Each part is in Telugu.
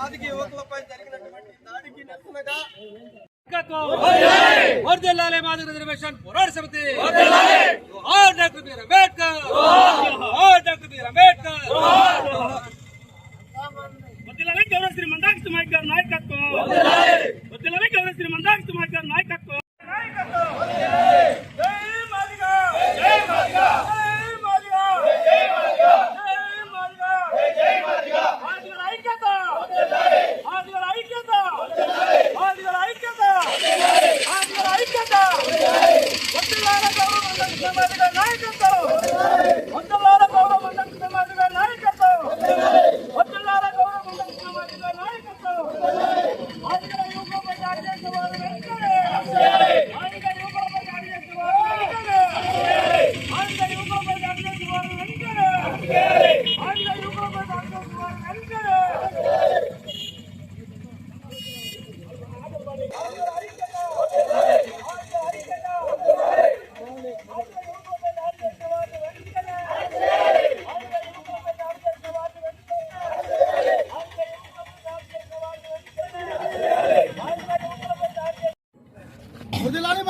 పాలన మాదిగ యువకులపై జరిగినటువంటి దాడికి నిరసనగా వర్దిల్లాలి మాదిగ రిజర్వేషన్ పోరాట సమితి జోహార్ డాక్టర్ బీఆర్ అంబేద్కర్ జోహార్ డాక్టర్ బీఆర్ అంబేద్కర్ వదిలాలి గౌరవ శ్రీ మందాక్ష నాయక్ గారి నాయకత్వం వదిలాలి గౌరవ శ్రీ మందాక్ష నాయక్ గారి నాయకత్వం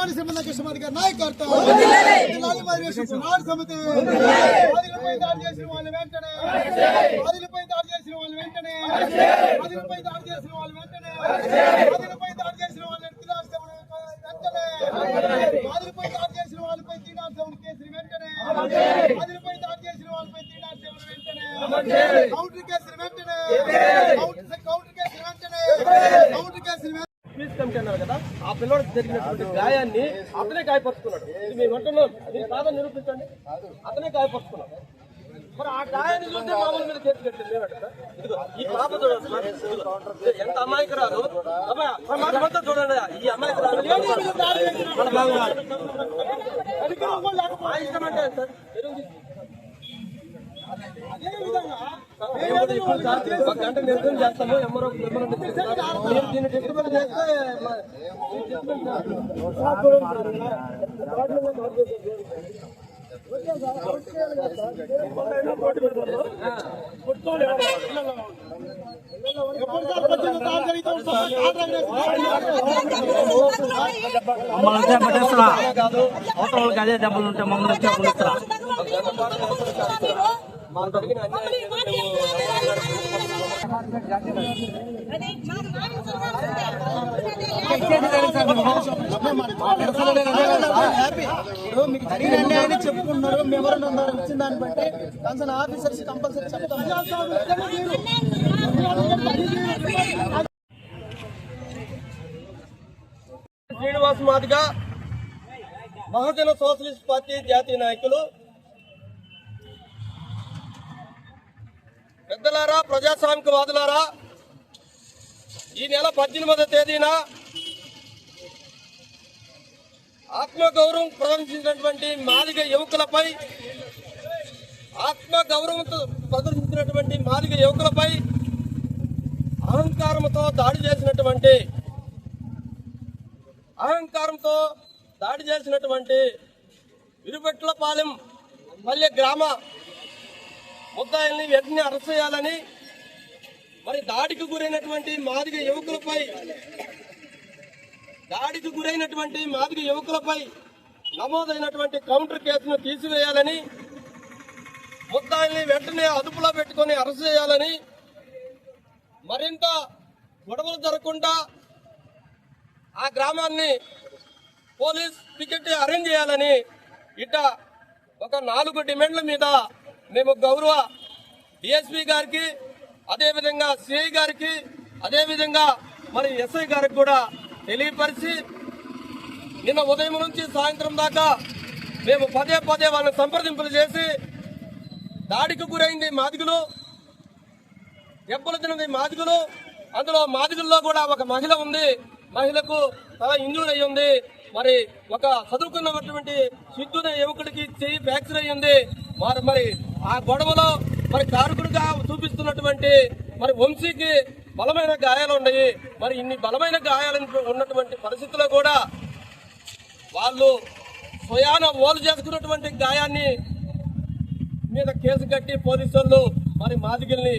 మాది సంబంధ కృష్ణమాది గారి పోరాట సమితి. దాడి చేసిన వాళ్ళు వెంటనే. బాధితులపై దాడి చేసిన వాళ్ళు వెంటనే. బాధితులపై దాడి చేసిన వాళ్ళు వెంటనే. బాధితులపై దాడి చేసిన వాళ్ళు ఎత్తిరాష్ట్రం వెంటనే. బాధితులపై దాడి చేసిన వాళ్ళపై తీరాశ్రమం కేసులు వెంటనే. బాధితులపై దాడి చేసిన వాళ్ళపై తీరాశ్రమం వెంటనే. కౌంటర్ కేసులు వెంటనే. కౌంటర్ కేసులు వెంటనే కౌంటర్ కేసులు వెంటనే పీస్ కమిటీ అన్నారు కదా ఆ పిల్లోడికి జరిగినటువంటి గాయాన్ని అతనే గాయపరుచుకున్నాడు ఇది మేము అంటున్నాం దీని కాదని నిరూపించండి అతనే గాయపరుచుకున్నాడు మరి ఆ గాయాన్ని చూస్తే మామూలు మీద చేతి కట్టింది ఏమంటారు సార్? ఇదిగో ఈ పాప చూడండి. ఎంత అమాయకురాలు అబ్బాయి, ఆ మాట మొత్తం చూడండి ఈ అమాయకురాలు ఇష్టం అంటే సార్ ఎరువు తీసి- ఒక గంట నిర్ణయం చేస్తాము ఎంఆర్ఓ దీన్ని చేస్తే మమ్మల్ని పట్టేస్తున్నా అవతల వాళ్ళకి అదే దెబ్బలు ఉంటే మమ్మల్ని వచ్చే పులిస్తున్నా మా జరిగిన ఇప్పుడు మీకు జరిగిన అన్యాయాన్ని చెప్పుకుంటున్నారు మెమోరం ఇచ్చిన దాన్ని బట్టి కన్సర్న్ ఆఫీసర్స్ కంపల్సరీ చెప్తాం శ్రీనివాస్ మాదిగా మహాజన సోషలిస్ట్ పార్టీ జాతీయ నాయకులు పెద్దలారా ప్రజాస్వామికవాదులారా ఈ నెల పద్దెనిమిదవ తేదీన ఆత్మగౌరవం ప్రదర్శించినటువంటి మాదిగ యువకులపై ఆత్మగౌరవంతో ప్రదర్శించినటువంటి మాదిగ యువకులపై అహంకారంతో దాడి చేసినటువంటి అహంకారంతో దాడి చేసినటువంటి విరుపెట్లపాలెం మల్లె గ్రామ ముద్దాయిల్ని వెంటనే అరెస్ట్ చేయాలని మరి దాడికి గురైనటువంటి మాదిగ యువకులపై దాడికి గురైనటువంటి మాదిగ యువకులపై నమోదైనటువంటి కౌంటర్ కేసును తీసివేయాలని ముద్దాయిల్ని వెంటనే అదుపులో పెట్టుకొని అరెస్ట్ చేయాలని మరింత గొడవలు జరగకుండా ఆ గ్రామాన్ని పోలీస్ పికెట్ అరేంజ్ చేయాలని ఇట ఒక నాలుగు డిమాండ్ల మీద మేము గౌరవ డిఎస్పీ గారికి అదేవిధంగా సిఐ గారికి అదేవిధంగా మరి ఎస్ఐ గారికి కూడా తెలియపరిచి నిన్న ఉదయం నుంచి సాయంత్రం దాకా మేము పదే పదే వాళ్ళని సంప్రదింపులు చేసి దాడికి గురైంది మాదిగులు దెబ్బలు తినది మాదిగులు అందులో మాదిగుల్లో కూడా ఒక మహిళ ఉంది. మహిళకు తల ఇంజూర్ అయి ఉంది మరి ఒక చదువుకున్నటువంటి సిద్ధున యువకుడికి చెయ్యి ఫ్రాక్చర్ అయ్యింది. మరి మరి ఆ గొడవలో మరి కారుకుడుగా చూపిస్తున్నటువంటి మరి వంశీకి బలమైన గాయాలు ఉన్నాయి. మరి ఇన్ని బలమైన గాయాలు ఉన్నటువంటి పరిస్థితుల్లో కూడా వాళ్ళు స్వయాన ఓలు చేసుకున్నటువంటి గాయాన్ని మీద కేసు కట్టి పోలీసులు మరి మాదిగిల్ని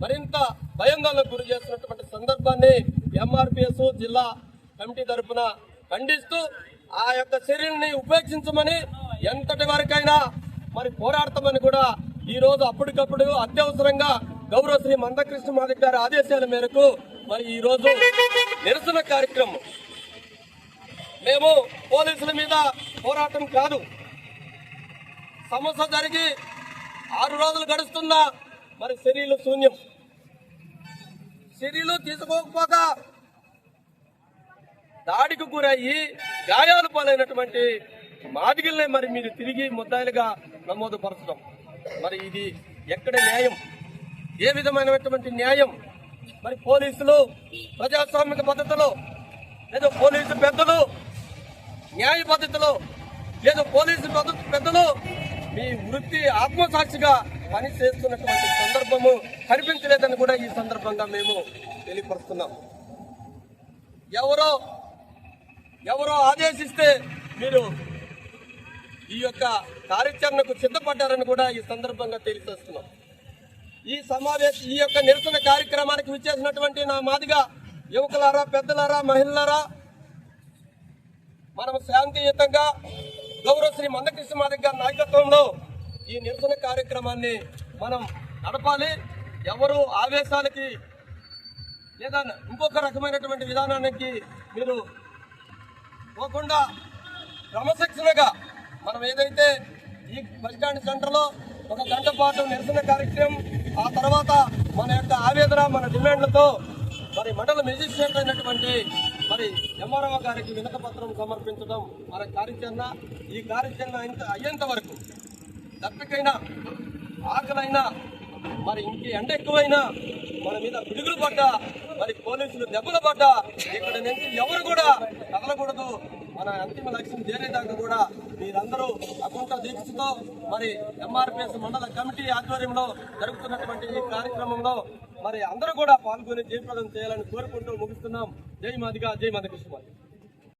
మరింత భయాందోళనకు గురి చేస్తున్నటువంటి సందర్భాన్ని ఎంఆర్పిఎస్ జిల్లా కమిటీ తరఫున ఖండిస్తూ ఆ యొక్క చర్యల్ని ఉపేక్షించమని ఎంతటి వరకైనా మరి పోరాడతామని కూడా ఈ రోజు అప్పటికప్పుడు అత్యవసరంగా గౌరవ శ్రీ మందకృష్ణ మాదిక్ గారి ఆదేశాల మేరకు మరి ఈ రోజు నిరసన కార్యక్రమం. మేము పోలీసుల మీద పోరాటం కాదు. సమస్య జరిగి ఆరు రోజులు గడుస్తున్నా మరి చర్యలు శూన్యం. చర్యలు తీసుకోకపోగా దాడికి గురయ్యి గాయాలు పాలైనటువంటి మాదిగల్ని మరి మీరు తిరిగి ముద్దాయిలుగా నమోదు పరచడం మరి ఇది ఎక్కడ న్యాయం? ఏ విధమైనటువంటి న్యాయం? మరి పోలీసులు ప్రజాస్వామిక పద్ధతిలో లేదా పోలీసు పెద్దలు న్యాయ పద్ధతిలో లేదా పోలీసు పద్ధతి పెద్దలు మీ వృత్తి ఆత్మసాక్షిగా పని చేస్తున్నటువంటి సందర్భము కనిపించలేదని కూడా ఈ సందర్భంగా మేము తెలియపరుస్తున్నాం. ఎవరో ఎవరో ఆదేశిస్తే మీరు ఈ యొక్క కార్యాచరణకు సిద్ధపడ్డారని కూడా ఈ సందర్భంగా తెలియజేస్తున్నాం. ఈ సమావేశ ఈ యొక్క నిరసన కార్యక్రమానికి విచ్చేసినటువంటి నా మాదిగా యువకులారా పెద్దలారా మహిళలారా మనం శాంతియుతంగా గౌరవ శ్రీ మందకృష్ణ మాదిగ గారి నాయకత్వంలో ఈ నిరసన కార్యక్రమాన్ని మనం నడపాలి. ఎవరు ఆవేశాలకి లేదా ఇంకొక రకమైనటువంటి విధానానికి మీరు పోకుండా క్రమశిక్షణగా మనం ఏదైతే ఈ బస్టాండ్ సెంటర్లో ఒక గంట పాటు నిరసన కార్యక్రమం ఆ తర్వాత మన యొక్క ఆవేదన మన డిమాండ్లతో మరి మండల మెజిస్ట్రేట్ అయినటువంటి మరి ఎంఆర్ఓ గారికి వినకపత్రం సమర్పించడం మన కార్యాచరణ. ఈ కార్యాచరణ అయ్యేంత- అయ్యేంత వరకు దప్పికైనా ఆకలైనా మరి ఇంకే ఎండ ఎక్కువైనా మన మీద పిడుగులు పడ్డా మరి పోలీసులు దెబ్బలు పడ్డా ఇక్కడ నుంచి ఎవరు కూడా కదలకూడదు మన అంతిమ లక్ష్యం చేరేదాకా కూడా మీరందరూ అకుంఠ దీక్షతో మరి ఎంఆర్పిఎస్ మండల కమిటీ ఆధ్వర్యంలో జరుగుతున్నటువంటి ఈ కార్యక్రమంలో మరి అందరూ కూడా పాల్గొని జయప్రదం చేయాలని కోరుకుంటూ ముగిస్తున్నాం. జై మాదిగా జై మాధకృష్ణ